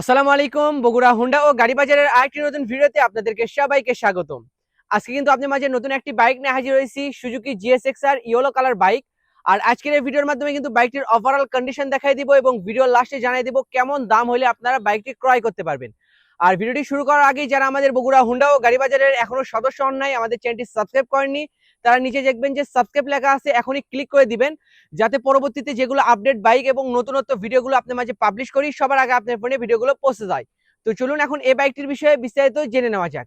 আসসালামু আলাইকুম, বগুড়া, হুন্ডা ও গাড়ি বাজারের আরেকটি নতুন ভিডিওতে আপনাদেরকে সবাইকে স্বাগতম। আজকে কিন্তু আপনার মাঝে নতুন একটি বাইক নিয়ে হাজির হয়েছি, Suzuki GSX R yellow colour bike. আর আজকের এই ভিডিওর মাধ্যমে কিন্তু বাইকটির ওভারঅল কন্ডিশন দেখাই দিব এবং ভিডিওর লাস্টে জানিয়ে দিব কেমন দাম হলে আপনারা বাইকটি ক্রয় করতে পারবেন। আর ভিডিওটি শুরু করার আগেই যারা আমাদের বগুড়া, হুন্ডা ও গাড়ি বাজারের এখনও সদস্য হন নাই, আমাদের চ্যানেলটি সাবস্ক্রাইব করেননি তারা নিচে দেখবেন যে সাবস্ক্রাইব লেখা আছে, এখনই ক্লিক করে দিবেন, যাতে পরবর্তীতে যেগুলো আপডেট বাইক এবং নতুনত্ব ভিডিওগুলো আপনার মাঝে পাবলিশ করি, সবার আগে আপনার ফোনে ভিডিওগুলো পৌঁছে যায়। তো চলুন এখন এই বাইকটির বিষয়ে বিস্তারিত জেনে নেওয়া যাক।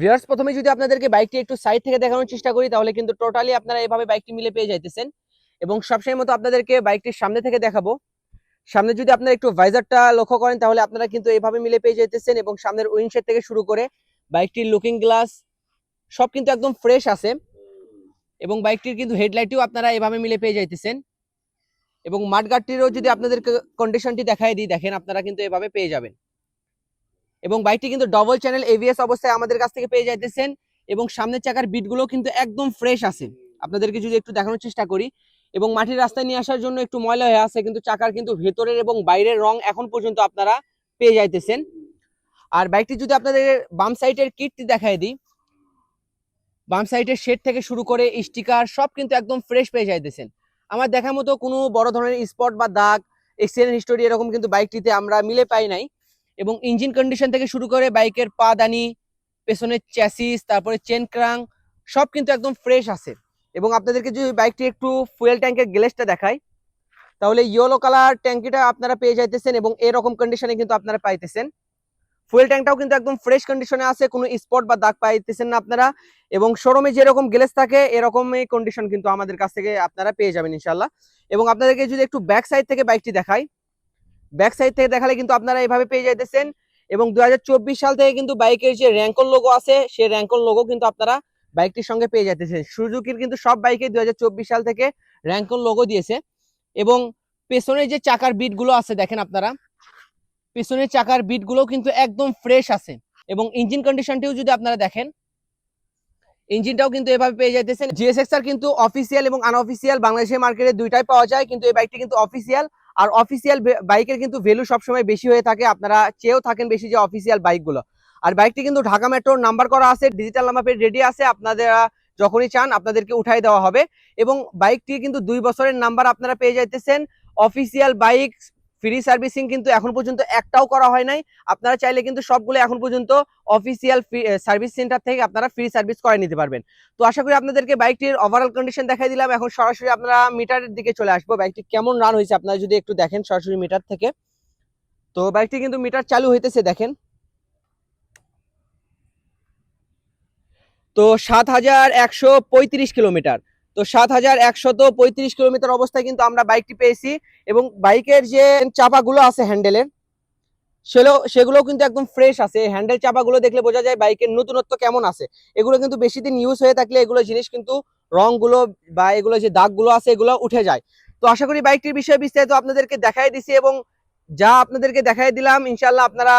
ভিউয়ার্স প্রথমে যদি আপনাদেরকে বাইকটি একটু সাইড থেকে দেখানোর চেষ্টা করি, তাহলে কিন্তু টোটালি আপনারা এভাবে বাইকটি মিলে পেয়ে যাইতেছেন। এবং সবসময় মতো আপনাদেরকে বাইকটির সামনে থেকে দেখাবো। সামনে যদি আপনারা একটু ভাইজারটা লক্ষ্য করেন, তাহলে আপনারা কিন্তু এইভাবে মিলে পেয়ে যাইতেছেন এবং সামনের উইন্ডশেড থেকে শুরু করে বাইকটির লুকিং গ্লাস সব কিন্তু একদম ফ্রেশ আছে এবং বাইকটির কিন্তু হেডলাইটটিও আপনারা এভাবে মিলে পেয়ে যাইতেছেন এবং মাঠগাটটিরও যদি আপনাদেরকে কন্ডিশনটি দেখাই দিই, দেখেন আপনারা কিন্তু এভাবে পেয়ে যাবেন এবং বাইকটি কিন্তু ডবল চ্যানেল এভিএস অবস্থায় আমাদের কাছ থেকে পেয়ে যাইতেছেন এবং সামনের চাকার বিটগুলো কিন্তু একদম ফ্রেশ আছে। আপনাদেরকে যদি একটু দেখানোর চেষ্টা করি এবং মাটির রাস্তায় নিয়ে আসার জন্য একটু ময়লা হয়ে আছে, কিন্তু চাকার কিন্তু ভেতরের এবং বাইরের রং এখন পর্যন্ত আপনারা পেয়ে যাইতেছেন। আর বাইকটি যদি আপনাদের বাম সাইডের কিটটি দেখাই দিই। বাম সাইডের শেড থেকে শুরু করে স্টিকার সব কিন্তু একদম ফ্রেশ পেয়ে যাইতেছেন। আমার দেখার মতো কোনো বড় ধরনের স্পট বা দাগ এক্সিডেন্ট হিস্টোরি এরকম কিন্তু বাইকটিতে আমরা মিলে পাই নাই। এবং ইঞ্জিন কন্ডিশন থেকে শুরু করে বাইকের পা দানি, পেছনের চ্যাসিস তারপরে চেন ক্রাং সব কিন্তু একদম ফ্রেশ আছে। এবং আপনাদেরকে যদি বাইকটি একটু ফুয়েল ট্যাঙ্কের গ্লেসটা দেখাই, তাহলে ইয়েলো কালার ট্যাঙ্কিটা আপনারা পেয়ে যাইতেছেন এবং এরকম কন্ডিশনে কিন্তু আপনারা পাইতেছেন। ফুয়েল ট্যাঙ্কটাও কিন্তু একদম ফ্রেশ কন্ডিশনে আছে, কোনো স্পট বা দাগ পাইতেছেন না আপনারা। এবং শোরুমে যেরকম গ্লেস থাকে, এরকমই কন্ডিশন কিন্তু আমাদের কাছ থেকে আপনারা পেয়ে যাবেন ইনশাল্লাহ এবং আপনাদেরকে যদি একটু ব্যাক সাইড থেকে বাইকটি দেখাই ব্যাক সাইড থেকে দেখালে কিন্তু আপনারা এইভাবে পেয়ে যাইতেছেন। এবং দু হাজার চব্বিশ সাল থেকে কিন্তু বাইকের যে র্যাঙ্কল লোগো আছে, সেই র্যাঙ্কল লোগো কিন্তু আপনারা বাইকটির সঙ্গে পেয়ে যাইতেছেন সুজুকির কিন্তু সব বাইকে দু সাল থেকে র্যাঙ্কল লোগো দিয়েছে এবং পেছনের যে চাকার বিটগুলো আছে, দেখেন আপনারা, পেছনের চাকার বিটগুলো কিন্তু একদম ফ্রেশ আছে এবং ইঞ্জিন কন্ডিশনটিও যদি আপনারা দেখেন ইঞ্জিনটাও কিন্তু এভাবে পেয়ে যাইতেছেন জিএসএক্স আর কিন্তু অফিসিয়াল এবং আনঅফিসিয়াল বাংলাদেশের মার্কেটে দুইটাই পাওয়া যায়, কিন্তু এই বাইকটি কিন্তু অফিসিয়াল আর অফিসিয়াল বাইকের কিন্তু ভ্যালু সবসময় বেশি হয়ে থাকে, আপনারা চেয়েও থাকেন বেশি যে অফিসিয়াল বাইকগুলো। আর বাইকটি কিন্তু ঢাকা মেট্রোর নাম্বার করা আছে ডিজিটাল নাম্বার প্লেট রেডি আছে, আপনাদের যখনই চান আপনাদেরকে উঠাই দেওয়া হবে। এবং বাইকটি কিন্তু দুই বছরের নাম্বার আপনারা পেয়ে যাইতেছেন। অফিসিয়াল বাইক, ফ্রি সার্ভিসিং কিন্তু এখন পর্যন্ত একটাও করা হয় নাই। আপনারা চাইলে কিন্তু সবগুলো এখন পর্যন্ত অফিসিয়াল সার্ভিস সেন্টার থেকে আপনারা ফ্রি সার্ভিস করে নিতে পারবেন। তো আশা করি আপনাদেরকে বাইকটির ওভারঅল কন্ডিশন দেখাই দিলাম। এখন সরাসরি আপনারা মিটারের দিকে চলে আসব। বাইকটি কেমন রান হয়েছে আপনারা যদি একটু দেখেন সরাসরি মিটার থেকে। তো বাইকটি কিন্তু মিটার চালু হইতেছে, দেখেন। তো সাত হাজার একশো পঁয়ত্রিশ কিলোমিটার। তো সাত হাজার একশত পঁয়ত্রিশ কিলোমিটার অবস্থায় কিন্তু আমরা বাইকটি পেয়েছি এবং বাইকের যে চাপাগুলো আছে হ্যান্ডেলের সেগুলো সেগুলো কিন্তু একদম ফ্রেশ আছে। হ্যান্ডেল চাপাগুলো দেখলে বোঝা যায় বাইকের নতুনত্ব কেমন আছে। এগুলো কিন্তু বেশি দিন ইউজ হয়ে থাকলে এগুলো জিনিস কিন্তু রংগুলো বা এগুলো যে দাগগুলো আছে এগুলো উঠে যায়। তো আশা করি বাইকটির বিষয়ে বিস্তারিত আপনাদেরকে দেখাই দিছি এবং যা আপনাদেরকে দেখাই দিলাম ইনশাল্লাহ আপনারা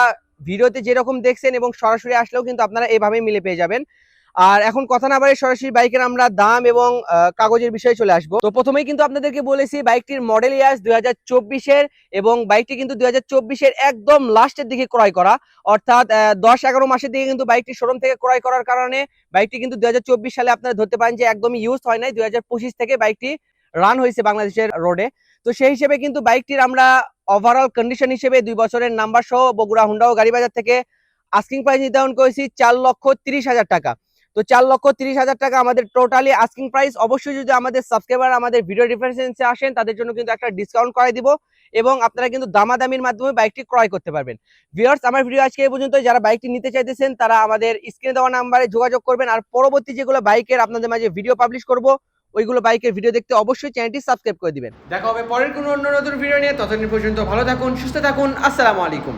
ভিডিওতে যেরকম দেখছেন এবং সরাসরি আসলেও কিন্তু আপনারা এভাবেই মিলে পেয়ে যাবেন। আর এখন কথা না বাড়ি সরাসরি বাইকের আমরা দাম এবং কাগজের বিষয়ে চলে আসব। তো প্রথমেই কিন্তু আপনাদেরকে বলেছি, বাইকটির মডেল ইয়ার্স দুই হাজার চব্বিশের এবং বাইকটি কিন্তু দুই হাজার চব্বিশের একদম লাস্টের দিকে ক্রয় করা। অর্থাৎ দশ এগারো মাসের দিকে কিন্তু বাইকটি শোরুম থেকে ক্রয় করার কারণে বাইকটি কিন্তু দুই হাজার চব্বিশ সালে আপনারা ধরতে পারেন যে একদমই ইউজ হয় নাই। দুই হাজার পঁচিশ থেকে বাইকটি রান হয়েছে বাংলাদেশের রোডে তো সেই হিসেবে কিন্তু বাইকটির আমরা ওভারঅল কন্ডিশন হিসেবে দুই বছরের নাম্বার সহ বগুড়া, হুন্ডা ও গাড়ি বাজার থেকে আস্কিং প্রাইস নির্ধারণ করেছি চার লক্ষ তিরিশ হাজার টাকা। তো চার লক্ষ তিরিশ হাজার টাকা আমাদের টোটালি আস্কিং প্রাইস অবশ্যই যদি আমাদের সাবস্ক্রাইবার আমাদের ভিডিও রেফারেন্সে আসেন, তাদের জন্য কিন্তু একটা ডিসকাউন্ট করে দিব এবং আপনারা কিন্তু দামাদামির মাধ্যমে বাইকটি ক্রয় করতে পারবেন। ভিউয়ার্স আমার ভিডিও আজকে এই পর্যন্ত যারা বাইকটি নিতে চাইতেছেন, তারা আমাদের স্ক্রিনে দেওয়া নাম্বারে যোগাযোগ করবেন। আর পরবর্তী যেগুলো বাইকের আপনাদের মাঝে ভিডিও পাবলিশ করব, ওইগুলো বাইকের ভিডিও দেখতে অবশ্যই চ্যানেলটি সাবস্ক্রাইব করে দিবেন। দেখা হবে পরের কোনো অন্য নতুন ভিডিও নিয়ে। ততদিন পর্যন্ত ভালো থাকুন, সুস্থ থাকুন। আসসালামু আলাইকুম।